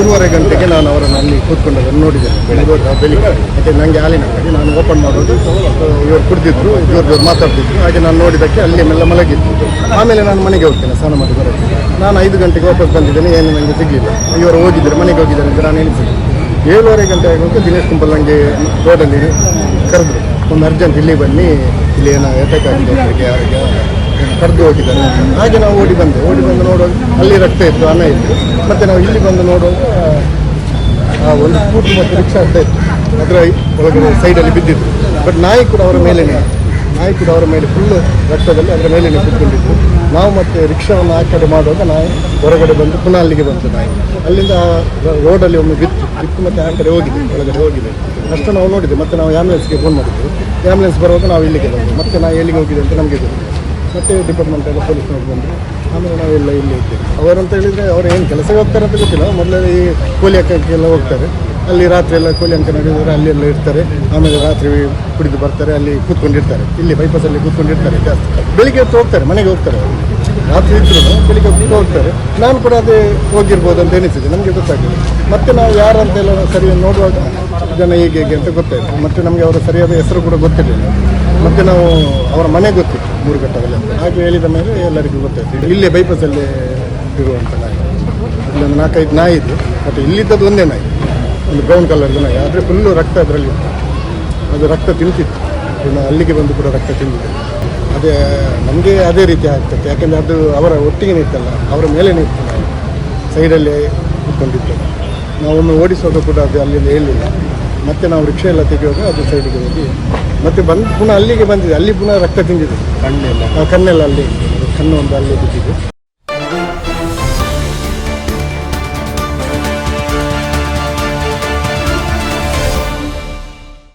ಮೂರುವರೆ ಗಂಟೆಗೆ ನಾನು ಅವರನ್ನು ಅಲ್ಲಿ ಕೂತ್ಕೊಂಡದನ್ನು ನೋಡಿದ್ದೇನೆ ಬೆಳಿಗ್ಗೆ ಬೆಳಿಗ್ಗೆ. ಯಾಕೆ ನನಗೆ ಹಾಲಿನ ಅಂಗಡಿ ನಾನು ಓಪನ್ ಮಾಡೋದು ಇವರು ಕುಡಿದಿದ್ರು ಜೋರು ಜೋರು ಮಾತಾಡ್ತಿದ್ರು. ಹಾಗೆ ನಾನು ನೋಡಿದ್ದಕ್ಕೆ ಅಲ್ಲಿ ಮೆಲ್ಲ ಮಲಗಿತ್ತು. ಆಮೇಲೆ ನಾನು ಮನೆಗೆ ಹೋಗ್ತೇನೆ, ಸ್ನಾನ ಮಾಡಿ ಬರೋದು ನಾನು ಐದು ಗಂಟೆಗೆ ವಾಪಸ್ ಬಂದಿದ್ದೇನೆ, ಏನು ನನಗೆ ಸಿಗಲಿಲ್ಲ. ಇವರು ಹೋಗಿದ್ದಾರೆ ಮನೆಗೆ ಹೋಗಿದ್ದಾರೆ ಅಂತ ನಾನು ಎಣಿಸಿದ್ದೆ ಏಳುವರೆ ಗಂಟೆ ಆಗುವಂತ ದಿನೇಶ್ ಕುಂಬಲ್ ನನಗೆ ರೋಡಲ್ಲಿ ಕರೆದ್ರು. ಒಂದು ಅರ್ಜೆಂಟ್ ಇಲ್ಲಿ ಬನ್ನಿ, ಇಲ್ಲಿ ಏನೋ ಅಟ್ಯಾಕ್ ಆಗಿದೆ ಅವರಿಗೆ ಯಾರಿಗೆ ಕರೆದು ಹೋಗಿದ್ದಾರೆ. ಹಾಗೆ ನಾವು ಓಡಿ ಬಂದೆ. ಓಡಿ ಬಂದು ನೋಡುವಾಗ ಅಲ್ಲಿ ರಕ್ತ ಇತ್ತು ಹಣ ಇತ್ತು. ಮತ್ತು ನಾವು ಇಲ್ಲಿ ಬಂದು ನೋಡುವಾಗ ಒಂದು ಸ್ಕೂಟಿ ಮತ್ತು ರಿಕ್ಷಾ ಅಂತ ಇತ್ತು. ಅದರ ಒಳಗಡೆ ಸೈಡಲ್ಲಿ ಬಿದ್ದಿತ್ತು. ಬಟ್ ನಾಯಿ ಕೂಡ ಅವರ ಮೇಲೇನೆ. ನಾಯಿ ಕೂಡ ಅವರ ಮೇಲೆ ಫುಲ್ ರಕ್ತದಲ್ಲಿ ಅದರ ಮೇಲೇನೆ ಕೂತ್ಕೊಂಡಿತ್ತು. ನಾವು ಮತ್ತೆ ರಿಕ್ಷಾವನ್ನು ಆ ಕಡೆ ಮಾಡುವಾಗ ನಾಯಿ ಹೊರಗಡೆ ಬಂದು ಪುನಃ ಅಲ್ಲಿಗೆ ಬಂತು ನಾಯಿ. ಅಲ್ಲಿಂದ ರೋಡಲ್ಲಿ ಒಮ್ಮೆ ಬಿತ್ತು. ಬಿತ್ತು ಮತ್ತೆ ಆ ಕಡೆ ಹೋಗಿದೆ, ಒಳಗಡೆ ಹೋಗಿದೆ. ಅಷ್ಟು ನಾವು ನೋಡಿದೆ ಮತ್ತೆ ನಾವು ಆ್ಯಂಬುಲೆನ್ಸ್ಗೆ ಫೋನ್ ಮಾಡಿದ್ವಿ. ಆ್ಯಂಬುಲೆನ್ಸ್ ಬರುವಾಗ ನಾವು ಇಲ್ಲಿಗೆ ಬಂದೆ ಮತ್ತೆ ನಾವು ಎಲ್ಲಿಗೆ ಹೋಗಿದೆ ಅಂತ ನಮಗೆ ಗೊತ್ತಿಲ್ಲ. ಮತ್ತೆ ಡಿಪಾರ್ಟ್ಮೆಂಟ್ ಎಲ್ಲ ಪೊಲೀಸ್ನವ್ರು ಬಂದರು. ಆಮೇಲೆ ನಾವೆಲ್ಲ ಇಲ್ಲಿ ಇದ್ದೇವೆ ಅವರಂತ ಹೇಳಿದರೆ ಅವ್ರು ಏನು ಕೆಲಸಕ್ಕೆ ಹೋಗ್ತಾರೆ ಅಂತ ಗೊತ್ತಿಲ್ಲ. ಮೊದಲೇ ಈ ಕೂಲಿ ಹಾಕೋಕ್ಕೆಲ್ಲ ಹೋಗ್ತಾರೆ. ಅಲ್ಲಿ ರಾತ್ರಿ ಎಲ್ಲ ಕೂಲಿ ಅಂಕ ನಡೆದಿದ್ರೆ ಅಲ್ಲಿ ಎಲ್ಲ ಇರ್ತಾರೆ. ಆಮೇಲೆ ರಾತ್ರಿ ಕುಡಿದು ಬರ್ತಾರೆ. ಅಲ್ಲಿ ಕೂತ್ಕೊಂಡಿರ್ತಾರೆ. ಇಲ್ಲಿ ಬೈಪಾಸಲ್ಲಿ ಕೂತ್ಕೊಂಡಿರ್ತಾರೆ ಜಾಸ್ತಿ. ಬೆಳಿಗ್ಗೆ ಹೊತ್ತು ಹೋಗ್ತಾರೆ, ಮನೆಗೆ ಹೋಗ್ತಾರೆ. ರಾತ್ರಿ ಇದ್ರು ಬೆಳಿಗ್ಗೆ ಹೊತ್ತು ಹೋಗ್ತಾರೆ. ನಾನು ಕೂಡ ಅದೇ ಹೋಗಿರ್ಬೋದು ಅಂತ ಎನಿಸಿದೆ ನಮಗೆ ಗೊತ್ತಾಗಿದೆ ಮತ್ತೆ ನಾವು ಯಾರಂತೆಲ್ಲ ಸರಿಯಾಗಿ ನೋಡುವಾಗ ಜನ ಹೇಗೆ ಹೇಗೆ ಅಂತ ಗೊತ್ತಾಯಿತು. ಮತ್ತೆ ನಮಗೆ ಅವರ ಸರಿಯಾದ ಹೆಸರು ಕೂಡ ಗೊತ್ತಿರಲಿಲ್ಲ. ಮತ್ತೆ ನಾವು ಅವರ ಮನೆ ಗೊತ್ತಿತ್ತು ಮೂರು ಘಟ್ಟದಲ್ಲಿ ಅಂತ. ಹಾಗೆ ಹೇಳಿದ ಮೇಲೆ ಎಲ್ಲರಿಗೂ ಗೊತ್ತಾಯ್ತು. ಇಲ್ಲೇ ಬೈಪಾಸಲ್ಲೇ ಇರುವಂಥ ನಾಯಿ. ಇಲ್ಲೊಂದು ನಾಲ್ಕೈದು ನಾಯಿ ಇದೆ. ಮತ್ತು ಇಲ್ಲಿದ್ದದ್ದು ಒಂದೇ ನಾಯಿ. ಒಂದು ಬ್ರೌನ್ ಕಲರ್ದು ನಾಯಿ. ಆದರೆ ಫುಲ್ಲು ರಕ್ತ ಅದರಲ್ಲಿ ಅದು ರಕ್ತ ತಿಂತಿತ್ತು. ಇನ್ನು ಅಲ್ಲಿಗೆ ಬಂದು ಕೂಡ ರಕ್ತ ತಿಂದಿದೆ. ಅದೇ, ನಮಗೆ ಅದೇ ರೀತಿ ಆಗ್ತದೆ. ಯಾಕೆಂದರೆ ಅದು ಅವರ ಒಟ್ಟಿಗೆ ನಿಂತಲ್ಲ, ಅವರ ಮೇಲೆ ನಿಂತು ನಾಯಿ. ಸೈಡಲ್ಲಿ ನಾವು ನಾವೊಮ್ಮೆ ಓಡಿಸುವಾಗ ಕೂಡ ಅದು ಅಲ್ಲಿಂದ ಹೇಳಿಲ್ಲ ಮತ್ತೆ ನಾವು ರಿಕ್ಷಾ ಎಲ್ಲ ತೆಗೆಯುವಾಗ ಅದು ಸೈಡಿಗೆ ಹೋಗಿ. ಮತ್ತೆ ಬಂದು ಪುನಃ ಅಲ್ಲಿಗೆ ಬಂದಿದೆ. ಅಲ್ಲಿ ಪುನಃ ರಕ್ತ ತಿಂದಿದೆ. ಕಣ್ಣೆಲ್ಲ. ಕಣ್ಣೆಲ್ಲ ಅಲ್ಲಿ ಕಣ್ಣು ಒಂದು ಅಲ್ಲಿ ಬಿದ್ದಿದೆ.